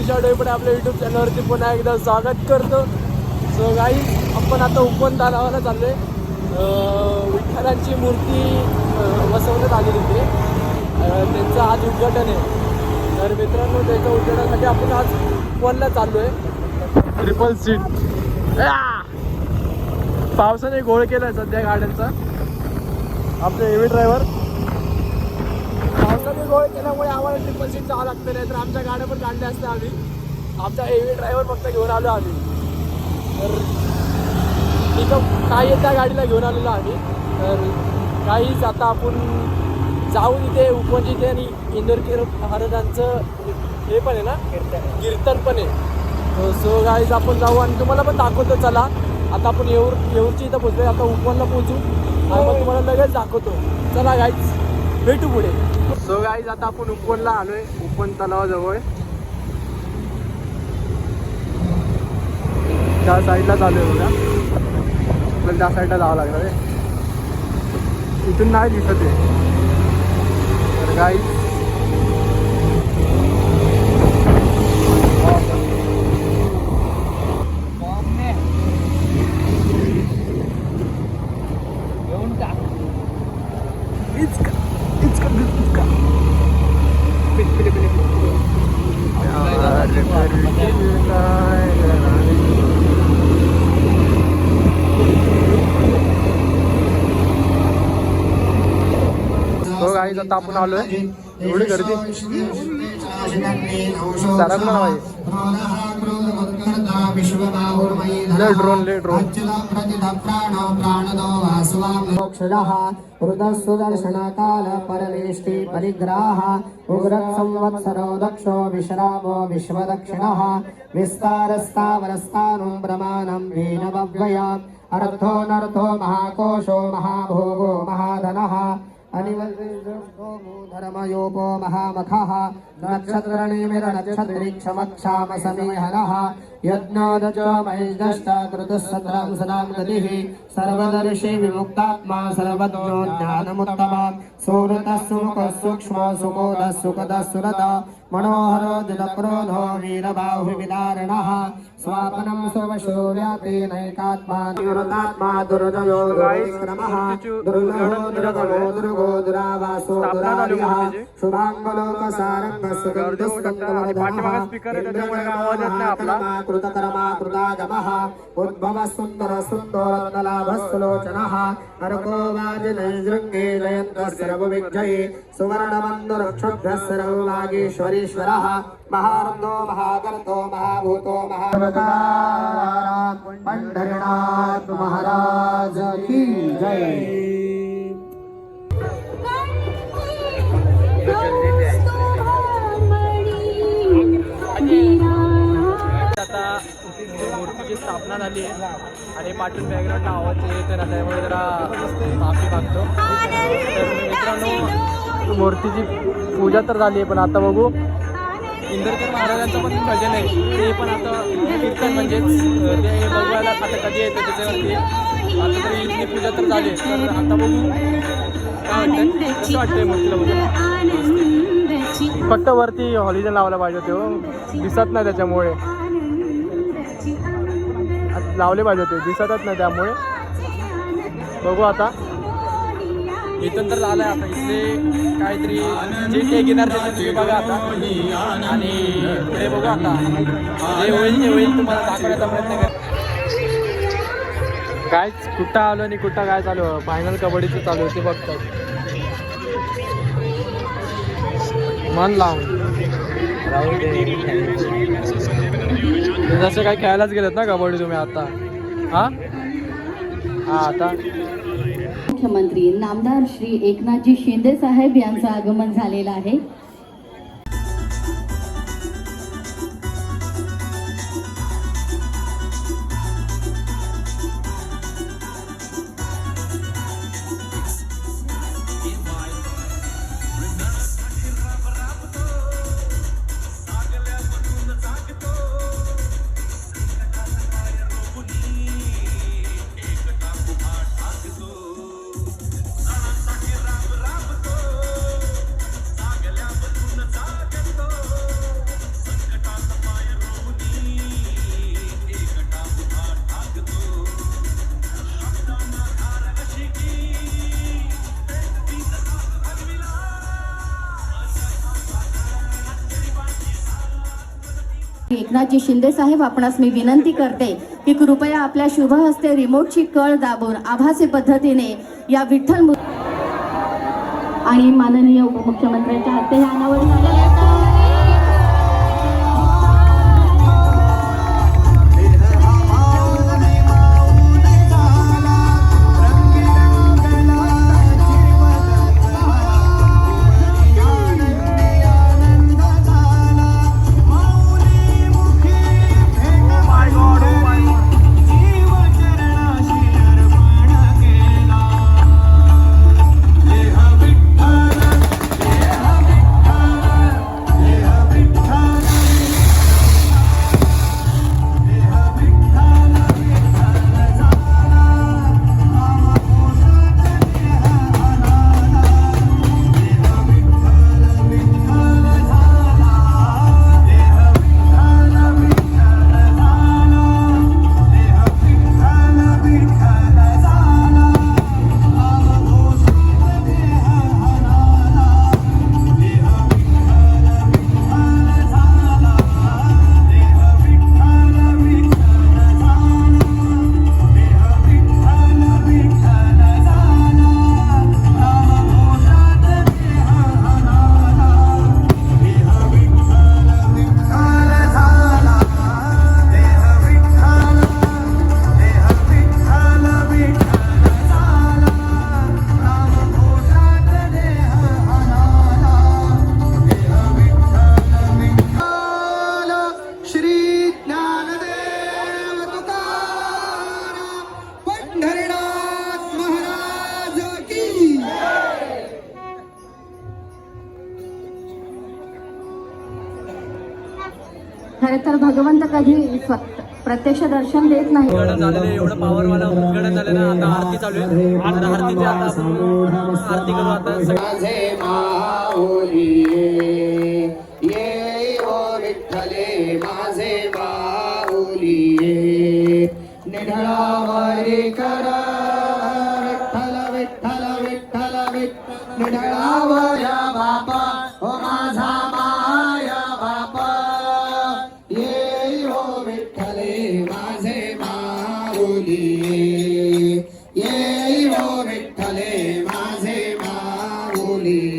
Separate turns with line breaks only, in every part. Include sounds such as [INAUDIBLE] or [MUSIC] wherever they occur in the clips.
तुषार डोईपणे आपल्या युट्यूब चॅनलवरती पुन्हा एकदा स्वागत करतो. सो गाई आपण आता उपवन तलावाला चाललो आहे विठ्ठलांची मूर्ती बसवण्यात आली तिथे अं, त्यांचं आज उद्घाटन आहे. तर मित्रांनो त्याच्या उद्घाटनासाठी आपण आज उपवनला चाललो आहे ट्रिपल सीट पावसाने गोळ केलाय सध्या गाड्यांचा. आपले हेवी ड्रायव्हर पावसाने गोळ केल्यामुळे आम्हाला ट्रिपल सीट जावं लागतं नाही तर आमच्या गाड्या पण काढल्या असत्या आम्ही. आमचा हेवी ड्रायव्हर फक्त घेऊन आलो आम्ही. तर पिकअप काय आहे त्या गाडीला घेऊन आलेलो आम्ही. तर काहीच आता आपण जाऊन इथे उपवन इथे आणि इंदोरकर महाराजांचं हे पण आहे ना? कीर्तन. पण आहे. सो गाईज आपण जाऊ आणि तुम्हाला पण दाखवतो चला. आता आपण येऊर येऊरची इथं पोहोचलो आता उपवनला पोहोचू. आणि मग तुम्हाला लगेच दाखवतो. चला गाईज भेटू पुढे. सो गाईज आता आपण उपवनला आलोय उपवन तलावाजवळ. त्या साईडला चालू आहे बघा. आपल्याला त्या साईडला जावं लागणार आहे. इथून नाही दिसत आहे. तर गाईज गाईज आता आपण आलोय. एवढी गर्दी. सरकला ना ले ड्रोन ले ड्रोन
मोक्षदः हृदस्सुदर्शनकाल परमेष्टि परिग्राह उग्रः संवत्सरो दक्षो विश्रामो विश्वदक्षिणः विस्तारस्तावरस्तानुं प्रमाणं वीनवव्ययाम् अर्थोऽनर्थो महाकोशो महाभोगो महाधनः। अनिवल्धर्मयोपो महामखः नक्षत्रनिमिर नक्षत्रीक्षमक्षाम समीहनः यज्ञोदच महेशदष्ट कृतः सत्रं सदां गतिः सर्वदर्शी विमुक्तात्मा सर्वज्ञो ज्ञानमुत्तमा सुहृतः सुमुखः सूक्ष्मो सुकोदः सुखदः सुरत। मनोहरो दिलक्रोधो वीरबाहुविदारणः। स्वापनं स्वशौर्यापि नैकात्मा। निवृतात्मा दुर्जयो दुर्विक्रमः। दुर्लभो दुर्गमो दुर्गो दुरावासो दुरार्यः शुभाङ्गलोकसारङ्गः
त्याच्यामुळे काय आवाज येत नाही आपला.
कृतकर्मा कृतागमः उद्भवः सुन्दर सुन्दोरत्नलाभस्लोचनः अर्को वाजिनैजृङ्गे जयन्तः सर्वविजये सुवर्णबन्धुरक्षुभ्यः सर्ववागीश्वरीश्वरः महारन्धो महाकर्तो महाभूतो महावतारा पंढरीनाथ महाराज की जय
मूर्तीची स्थापना झाली आहे आणि पाठून बॅकग्राऊंडला आवाज येतो ना त्यामुळे जरा माफी मागतो. तर मित्रांनो मूर्तीची पूजा तर झाली आहे पण आता बघू. इंदरकर महाराजांचं पण भजन आहे. ते पण आता कीर्तन म्हणजेच ते बघायला आता कधी येतं त्याच्यावरती. आता तरी इथली पूजा तर झाली आहे. तर आता बघू. काय वाटतंय कसं वाटतंय मूर्तीला बघू फक्त वरती हॉलिडे लावायला पाहिजे होते हो. दिसत नाही त्याच्यामुळे. लावले पाहिजे होते. दिसतच नाही त्यामुळे. बघू आता. इथून तर झालंय आता इथले काहीतरी जे काही घेणार तुम्ही बघा आता. आणि पुढे बघू आता. जे होईल ते होईल तुम्हाला दाखवण्याचा प्रयत्न कर काय कुठं आलो आणि कुठं काय चालू फायनल कबड्डीचं चालू होते फक्त मन लावून. जसं काय खेळायलाच गेलेत ना कबड्डी तुम्ही आता? हा? हा आता?
मुख्यमंत्री नामदार श्री एकनाथजी शिंदे साहेब यांचं आगमन झालेलं आहे. एकनाथजी शिंदे साहेब आपणास मी विनंती करते की कृपया आपल्या शुभ हस्ते रिमोटची कळ दाबून आभासी पद्धतीने या विठ्ठल आणि माननीय उपमुख्यमंत्र्यांच्या हस्ते हे अनावरण झालेले खरं तर भगवंत कधी प्रत्यक्ष दर्शन देत नाही.
एवढं पावर मला उद्घाटन झालेलं आहे. आता आरती चालू आहे. आता आरतीचे आता आरती करू आता सगळे
माझे माऊली निढळावरी कर. विठ्ठले माझे माऊली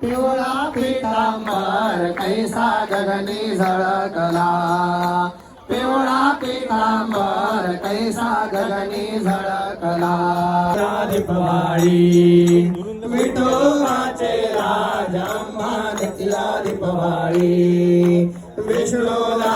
पिवळा पितांबर कैसा गगनी झळकला. पिवळा पितांबर कैसा गगनी झळकला. दीपवाळी विठोबाचे राजा नित्या दीपवाळी.
विष्णूला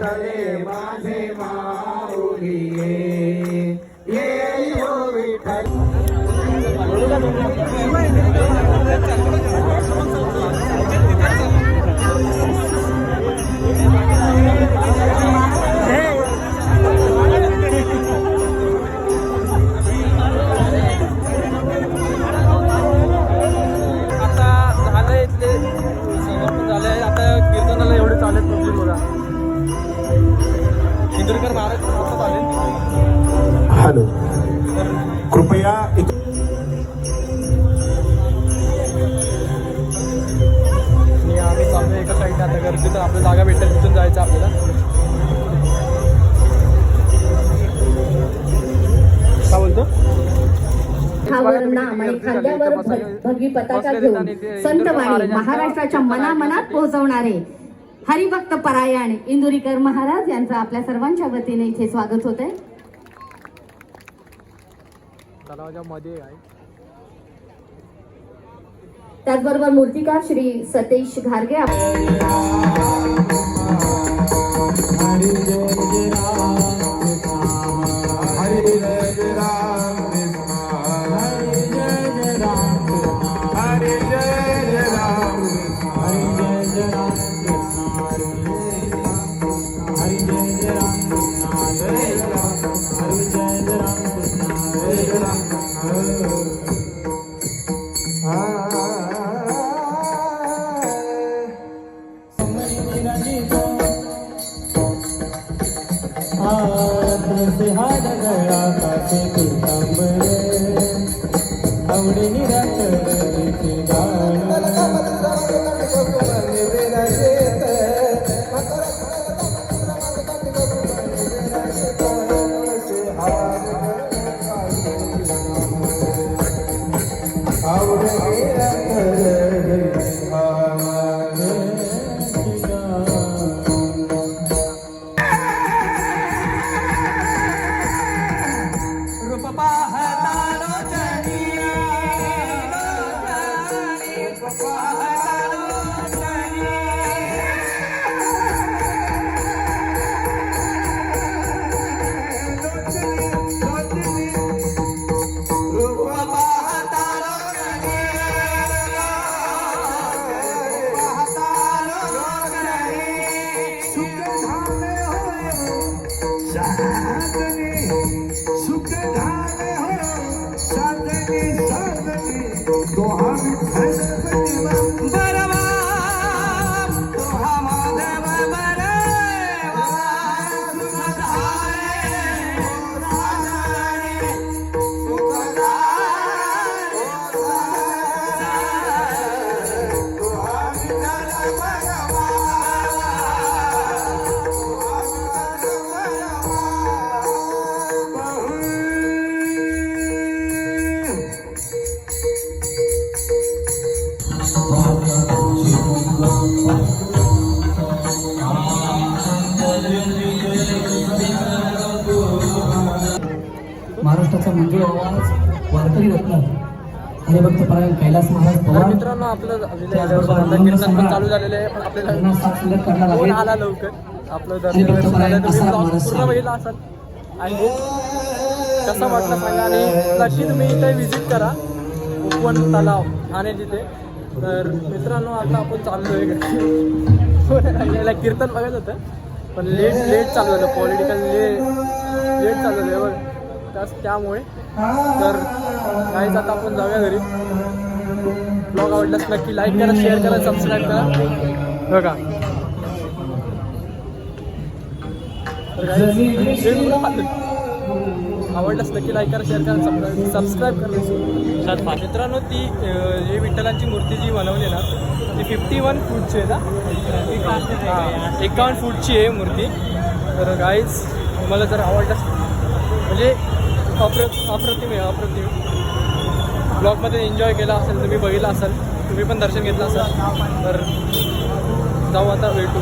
Jerusalém. इथं
आणि आम्ही चाललो एका साईडने आता गर्दी तर आपल्या जागा भेटेल तिथून जायचं आपल्याला. काय बोलतो?
हावर नाम आणि खांद्यावर भ- भगवी पताका घेऊन संतवाणी महाराष्ट्राच्या मनामनात पोहोचवणारे हरिभक्त परायण इंदुरीकर महाराज यांचं आपल्या सर्वांच्या वतीने इथे स्वागत होत आहे
तलावाच्या मध्ये आहे.
त्याचबरोबर मूर्तिकार श्री सतीश घारगे हरी आवडे निराकरचे
महाराष्ट्राचा मंजूळ आवाज वारकरी रत्न हरिभक्त परायण कैलास महाराज पवार.
मित्रांनो आपलं. चालू झालेलं आहे पण आपल्याला
साथ करणार आहे
आला लवकर? आपलं
आणि असाल महाराज
आणि कसं वाटलं सांगा आणि नक्की तुम्ही इथे व्हिजिट करा. उपवन तलाव ठाणे तिथे तर मित्रांनो आता आपण चाललो [LAUGHS] आहे. याला कीर्तन बघायचं होतं. पण लेट लेट चालू झालं. पॉलिटिकल लेट लेट चालू झालं. बघ. त्याच त्यामुळे तर काहीच आता आपण जाऊया घरी. ब्लॉग आवडलाच नक्की लाईक करा शेअर करा सबस्क्राईब करा. बघा. तर आवडलंच आवडल्यास नक्की लाईक करा शेअर करा सबस्क्राईब करा. मित्रांनो ती अं, विठ्ठलांची मूर्ती जी बनवली ना ती फिफ्टी वन फूटची आहे ना? हां एकावन्न फूटची आहे मूर्ती. तर गाईज तुम्हाला जर आवडल्यास म्हणजे अप्र अप्रतिम आहे अप्रतिम. ब्लॉगमध्ये एन्जॉय केला असेल तुम्ही बघितला असाल तुम्ही पण दर्शन घेतलं असाल तर जाऊ आता भेटू.